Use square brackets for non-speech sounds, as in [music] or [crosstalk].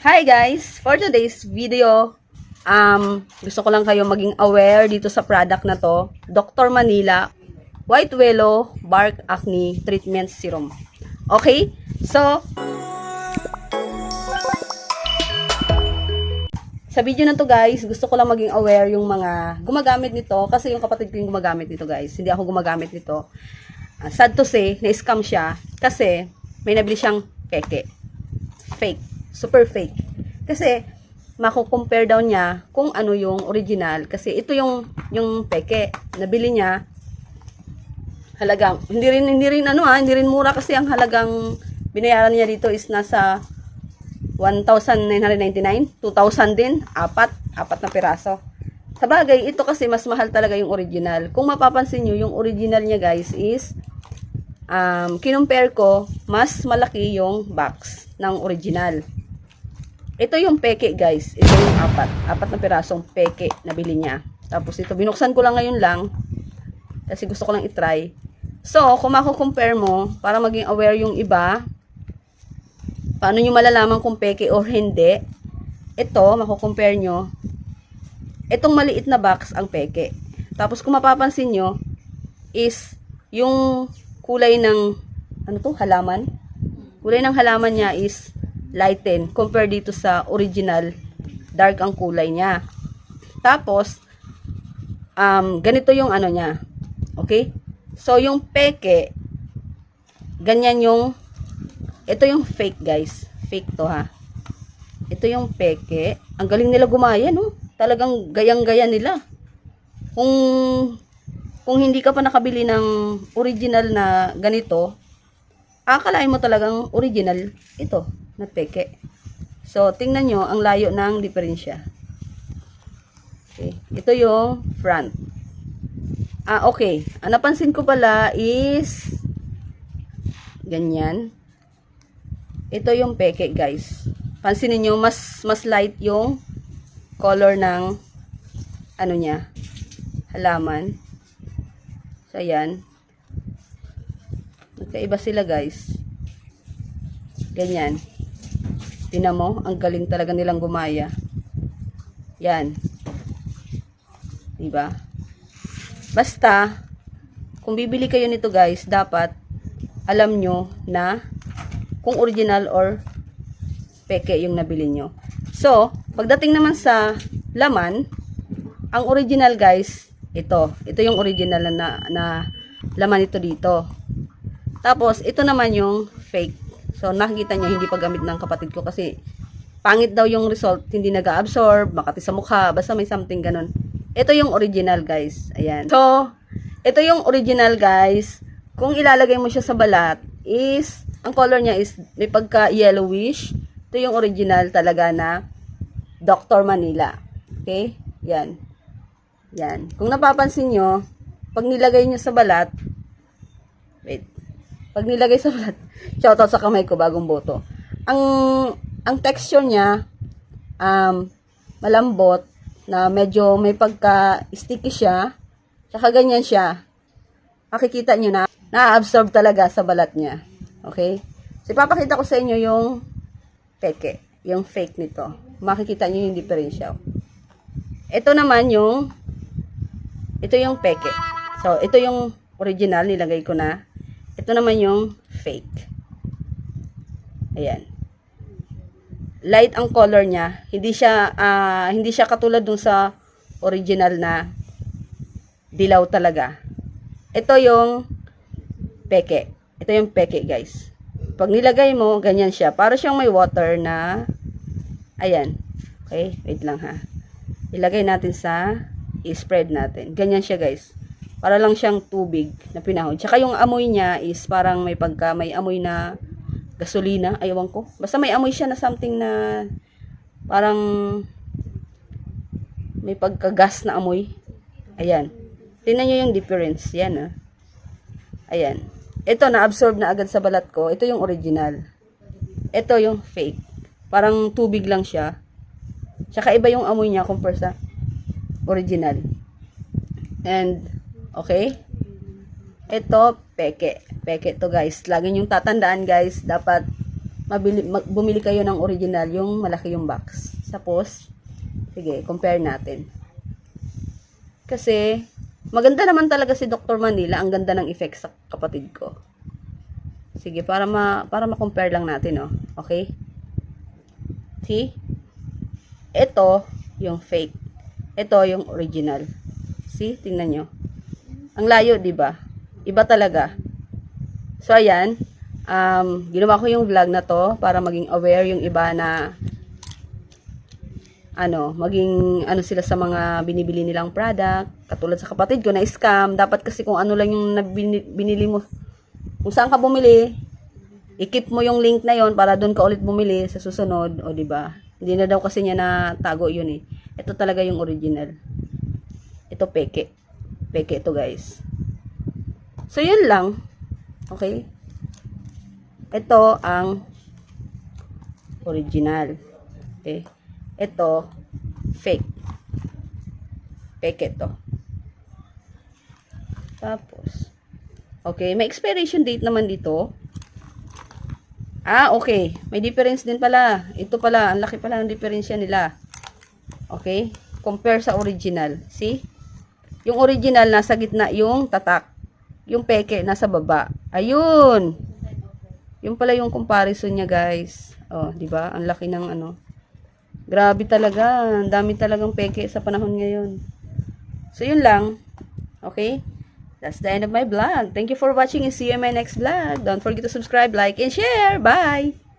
Hi guys! For today's video, um, gusto ko lang kayo maging aware dito sa product na to. Dr. Manila White Willow Bark Acne Treatment Serum. Okay? So, sa video na to guys, gusto ko lang maging aware yung mga gumagamit nito kasi yung kapatid ko yung gumagamit nito guys. Hindi ako gumagamit nito. Ah, sad to say, na-scam siya kasi may nabili siyang peke. Fake. Super fake. Kasi, mako-compare daw niya kung ano yung original. Kasi ito yung, yung peke. Nabili niya, halagang, hindi rin, hindi rin ano ha, hindi rin mura kasi ang halagang binayaran niya dito is nasa 1,999, 2,000 din, apat, apat na piraso. Sa bagay, ito kasi mas mahal talaga yung original. Kung mapapansin nyo, yung original niya guys is, um, kinumpare ko, mas malaki yung box ng original. Ito yung peke guys. Ito yung apat. Apat na pirasong peke na bili niya. Tapos ito, binuksan ko lang ngayon lang. Kasi gusto ko lang itry. So, kung mako-compare mo, para maging aware yung iba, paano nyo malalaman kung peke or hindi, ito, mako-compare nyo, itong maliit na box ang peke. Tapos kung mapapansin nyo, is yung kulay ng, ano to, halaman? Kulay ng halaman niya is lighten compare dito sa original dark ang kulay niya. Tapos, um, ganito yung ano niya. Okay? So, yung peke, ganyan yung, ito yung fake guys. Fake to ha. Ito yung peke. Ang galing nila gumaya, no? Talagang gayang-gaya nila. Kung, kung hindi ka pa nakabili ng original na ganito, akalain mo talagang original ito na peke. So, tingnan nyo ang layo ng diferensya. Okay. Ito yung front. Ah, okay. Ang napansin ko pala is ganyan. Ito yung peke, guys. Pansinin nyo, mas, mas light yung color ng ano niya, halaman. So, ayan. Magkaiba sila, guys. Ganyan. Tinan mo, ang galing talaga nilang gumaya. Yan. Diba? Basta, kung bibili kayo nito guys, dapat alam nyo na kung original or peke yung nabili nyo. So, pagdating naman sa laman, ang original guys, ito. Ito yung original na, na laman ito dito. Tapos, ito naman yung fake. So, nakikita niyo hindi pa gamit ng kapatid ko kasi pangit daw yung result, hindi nag-absorb, makati sa mukha, basta may something ganun. Ito yung original, guys. Ayan. So, ito yung original, guys. Kung ilalagay mo siya sa balat, is, ang color niya is, may pagka yellowish. Ito yung original talaga na Dr. Manila. Okay? Yan. Yan. Kung napapansin nyo, pag nilagay nyo sa balat, pag nilagay sa balat, [laughs] shoutout sa kamay ko, bagong boto. Ang, ang texture niya, um, malambot, na medyo may pagka-sticky siya, tsaka ganyan siya. Makikita nyo na, na-absorb talaga sa balat niya. Okay? So, ipapakita ko sa inyo yung peke, yung fake nito. Makikita nyo yung diferensya. Ito naman yung, ito yung peke. So, ito yung original, nilagay ko na. Ito naman yung fake. Ayan. Light ang color niya. Hindi siya ah, hindi siya katulad dun sa original na dilaw talaga. Ito yung peke. Ito yung peke, guys. Pag nilagay mo, ganyan siya. Para siyang may water na ayan. Okay, wait lang ha. Ilagay natin sa i-spread natin. Ganyan siya, guys. Para lang siyang tubig na pinahon. Tsaka yung amoy niya is parang may pagka, may amoy na gasolina, ayawan ko. Basta may amoy siya na something na parang may pagkagas na amoy. Ayan. Tingnan nyo yung difference. Yan ah. Ayan. Ito na-absorb na agad sa balat ko. Ito yung original. Ito yung fake. Parang tubig lang siya. Tsaka iba yung amoy niya compare sa original. And, okay? Ito, peke. Peke to guys. Lagi yung tatandaan guys, dapat mabili, mag, bumili kayo ng original, yung malaki yung box. Tapos, sige, compare natin. Kasi, maganda naman talaga si Dr. Manila. Ang ganda ng effects sa kapatid ko. Sige, para ma para ma-compare lang natin, oh. Okay? See? Ito, yung fake. Ito, yung original. See? Tingnan nyo. Ang layo, di ba? Iba talaga. So, ayan. Um, ginawa ko yung vlog na to para maging aware yung iba na ano, maging ano sila sa mga binibili nilang product. Katulad sa kapatid ko na scam. Dapat kasi kung ano lang yung binili mo. Kung saan ka bumili, i-keep mo yung link na yon para doon ka ulit bumili sa susunod. O, di ba? Hindi na daw kasi niya na tago yun eh. Ito talaga yung original. Ito peke. Peke ito guys. So, yun lang. Okay? Ito ang original. Okay? Ito, fake. Peke to. Tapos, okay, may expiration date naman dito. Ah, okay. May difference din pala. Ito pala, ang laki pala ng diferensya nila. Okay? Compare sa original. See? Yung original nasa gitna yung tatak. Yung peke nasa baba. Ayun. Yung pala yung comparison niya, guys. Oh, 'di ba? Ang laki ng ano. Grabe talaga. Ang dami talagang peke sa panahon ngayon. So, yun lang. Okay? That's the end of my vlog. Thank you for watching and see you in my next vlog. Don't forget to subscribe, like, and share. Bye!